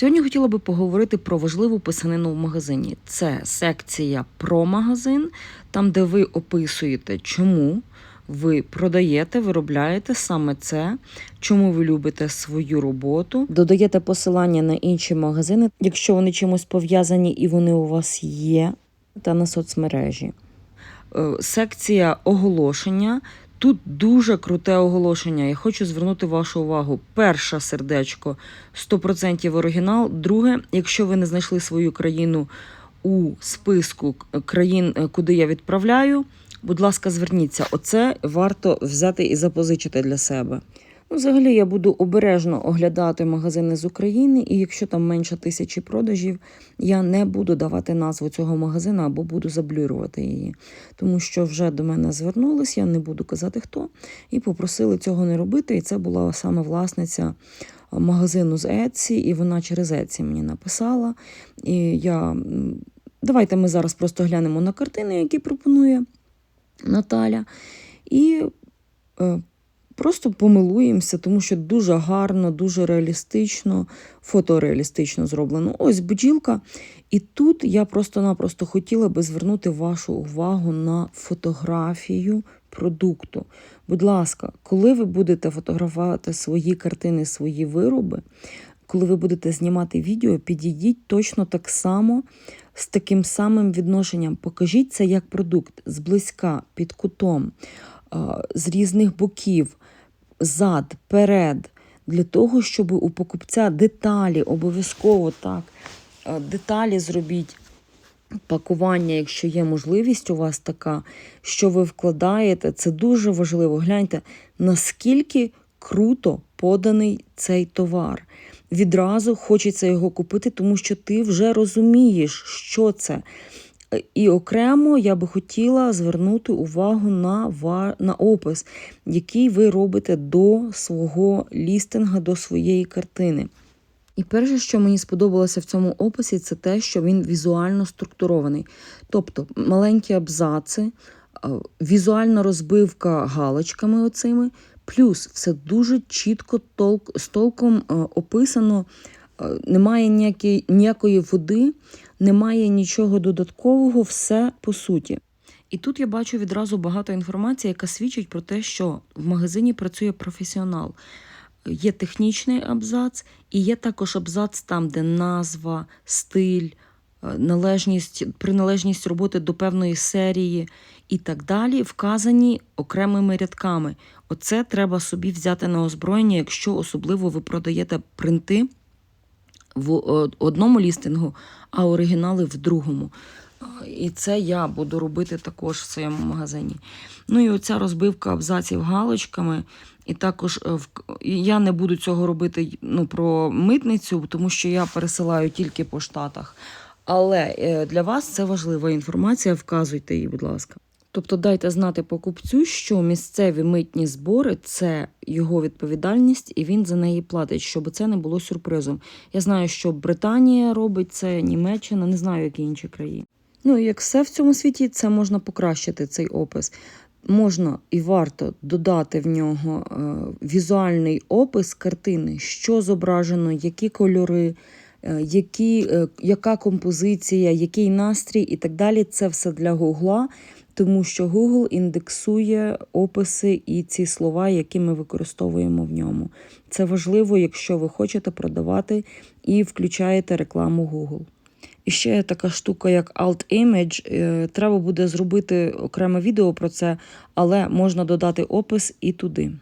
Сьогодні хотіла би поговорити про важливу писанину в магазині. Це секція про магазин, там, де ви описуєте, чому ви продаєте, виробляєте саме це, чому ви любите свою роботу. Додаєте посилання на інші магазини, якщо вони чимось пов'язані і вони у вас є, та на соцмережі. Е, Секція оголошення. Тут дуже круте оголошення. Я хочу звернути вашу увагу. Перше сердечко 100% оригінал. Друге, якщо ви не знайшли свою країну у списку країн, е, куди я відправляю, будь ласка, зверніться. Оце варто взяти і запозичити для себе. Ну, взагалі, я буду обережно оглядати магазини з України, і якщо там менше тисячі продажів, я не буду давати назву цього магазину або буду заблюрувати її. Тому що вже до мене звернулись, я не буду казати хто, і попросили цього не робити. І це була саме власниця магазину з Etsy, і вона через Etsy мені написала. І я давайте ми зараз просто глянемо на картини, які пропонує Наталя. І е, просто помилуємося, тому що дуже гарно, дуже реалістично, фотореалістично зроблено. Ось бджілка. І тут я просто-напросто хотіла би звернути вашу увагу на фотографію продукту. Будь ласка, коли ви будете фотографувати свої картини, свої вироби, коли ви будете знімати відео, підійдіть точно так само з таким самим відношенням. Покажіть це як продукт зблизька, під кутом, з різних боків, зад, перед, для того, щоб у покупця деталі обов'язково так, деталі зробіть. Пакування, якщо є можливість у вас така, що ви вкладаєте, це дуже важливо. Гляньте, наскільки круто поданий цей товар. Відразу хочеться його купити, тому що ти вже розумієш, що це. Е, І окремо я би хотіла звернути увагу на, на опис, який ви робите до свого лістинга, до своєї картини. І перше, що мені сподобалося в цьому описі, це те, що він візуально структурований. Тобто маленькі абзаци, візуальна розбивка галочками оцими, плюс все дуже чітко з толком описано. А, Немає ніякої, ніякої води, немає нічого додаткового, все по суті. І тут я бачу відразу багато інформації, яка свідчить про те, що в магазині працює професіонал. Є технічний абзац, і є також абзац там, де назва, стиль, е, належність, приналежність роботи до певної серії і так далі, вказані окремими рядками. Оце треба собі взяти на озброєння, якщо особливо ви продаєте принти в одному лістингу, а оригінали в другому. І це я буду робити також в своєму магазині. Ну і оця розбивка абзаців галочками. І також е, я не буду цього робити ну, про митницю, тому що я пересилаю тільки по штатах. Але е, для вас це важлива інформація, вказуйте її, будь ласка. Тобто дайте знати покупцю, що місцеві митні збори це його відповідальність, і він за неї платить, щоб це не було сюрпризом. Я знаю, що Британія робить це, Німеччина, не знаю, які інші країни. Ну як все в цьому світі, це можна покращити цей опис. Можна і варто додати в нього е, візуальний опис картини, що зображено, які кольори, е, які, е, яка композиція, який настрій і так далі. Це все для Гугла, тому що Google індексує описи і ці слова, які ми використовуємо в ньому. Це важливо, якщо ви хочете продавати і включаєте рекламу Google. І ще така штука, як Alt Image. Е, Треба буде зробити окреме відео про це, але можна додати опис і туди.